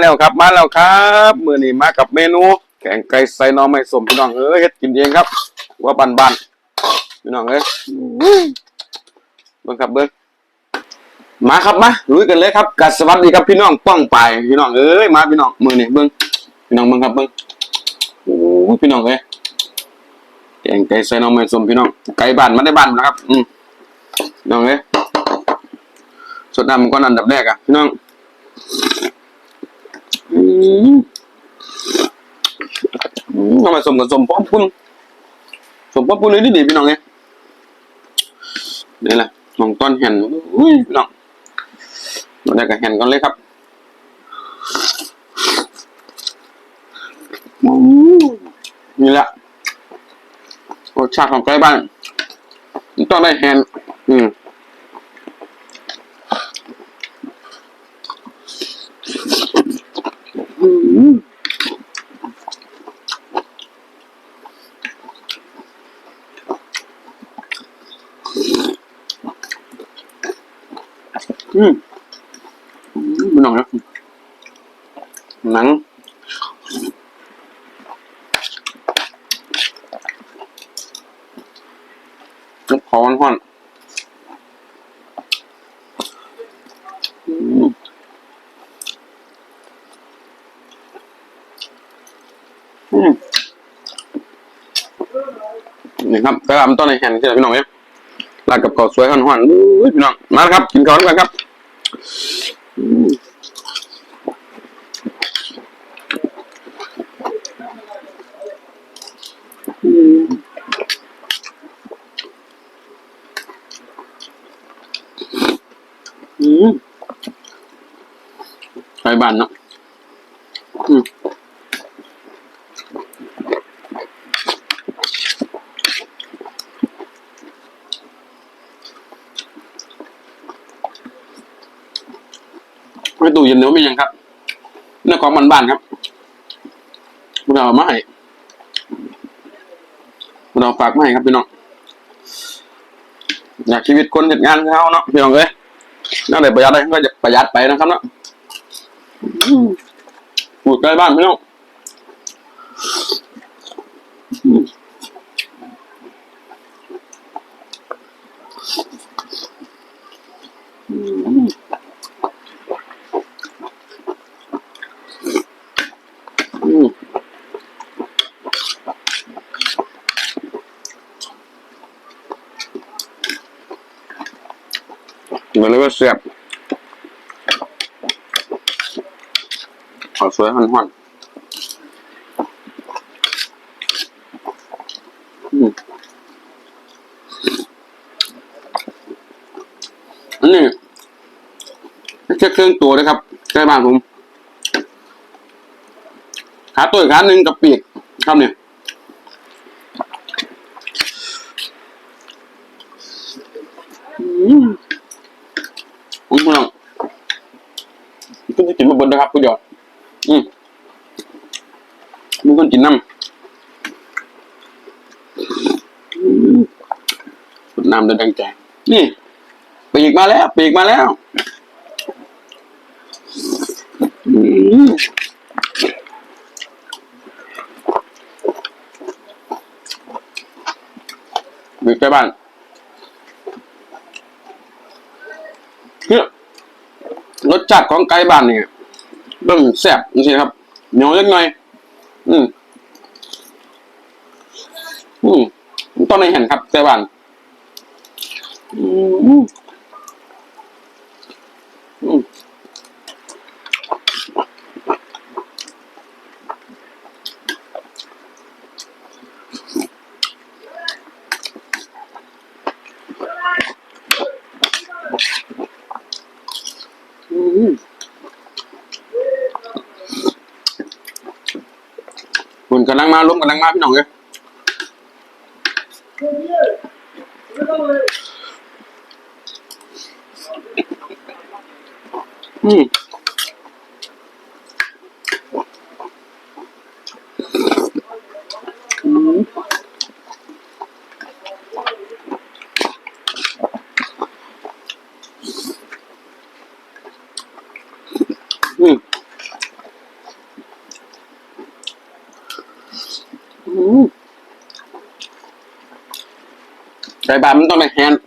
แล้วครับ มาแล้วครับมือนี้มากับเมนู แกงไก่ใส่หน่อไม้สมพี่น้องเอ้ยเฮ็ดกินเองครับ ว่าบ้านพี่น้องเอ้ยเบิ่งครับเบิ่งมาครับมาลุยกันเลยครับกัสวัสดีครับพี่น้องป้องไปพี่น้องเอ้ยมาพี่น้องมือนี้เบิ่งพี่น้องเบิ่งครับเบิ่งโอ้พี่น้องเอ้ยแกงไก่ใส่หน่อไม้สมพี่น้องไก่บ้านมาได้บ้านหมดแล้วครับ อืมพี่น้องเอ้ยสดน้ำก่อนอันดับแรกอะพี่น้อง ทำไมสมกับสมป้อมปุ้นสมป้อมปุ้นเลยนี่ดีพี่น้องเนี่ยนี่แหละน้องต้นเห็นอุ้ยน้องเราได้กับเห็นกันเลยครับนี่แหละรสชาติของไก่บ้านต้องได้เห็นอืม อืมมันหน่อยนะหนังลูกคอนห่อนอืมนี่ครับกระลำต้นในแห่นที่ไหนพี่น้องเนี่ย ลากับข้าวสวยห่อนๆอุ้ยพี่น้องมาครับ กินข้าวด้วยกันครับอืมไปบ้านเนาะ ไม่ตู้เย็นเนื้อไม่ยังครับเนื้อของมันบ้านครับเราเอามาให้เราฝากมาให้ครับพี่น้องอยากชีวิตคนเหตุงานเขาเนาะพี่น้องเอ้ยน่าได้ประหยัดได้ก็จะประหยัดไปนะครับเนาะอืมปลูกใกล้บ้านพี่น้อง เหมือนเลยว่าเสียบขอสวยหันหันอืมอันนี้ไม่ใช่เครื่องตัวนะครับใกล้บ้านผมขาตัวอีกขาหนึ่งกับปีกครับเนี่ยอืมอุ้ยพี่น้อง คุณจะกินมาบนนะครับ คุณหยอดอืมมีคนกินน้ำอืมสุดน้ำเดินดังใจ นี่ปีกมาแล้ว ปีกมาแล้วอือยู่ใกล้บ้านเนี่ย รสชาติของไก่บ้านเนี่ยเริ่มแซ่บจริงๆครับเหนียวเล็กน้อย อืม อืมต้องในเห็นครับไก่บ้าน อืม คุณกำลังมาล้มกำลังมาพี่น้องเลยอืมอืมอืม ก่บ้านมันต้องได้แฮนด์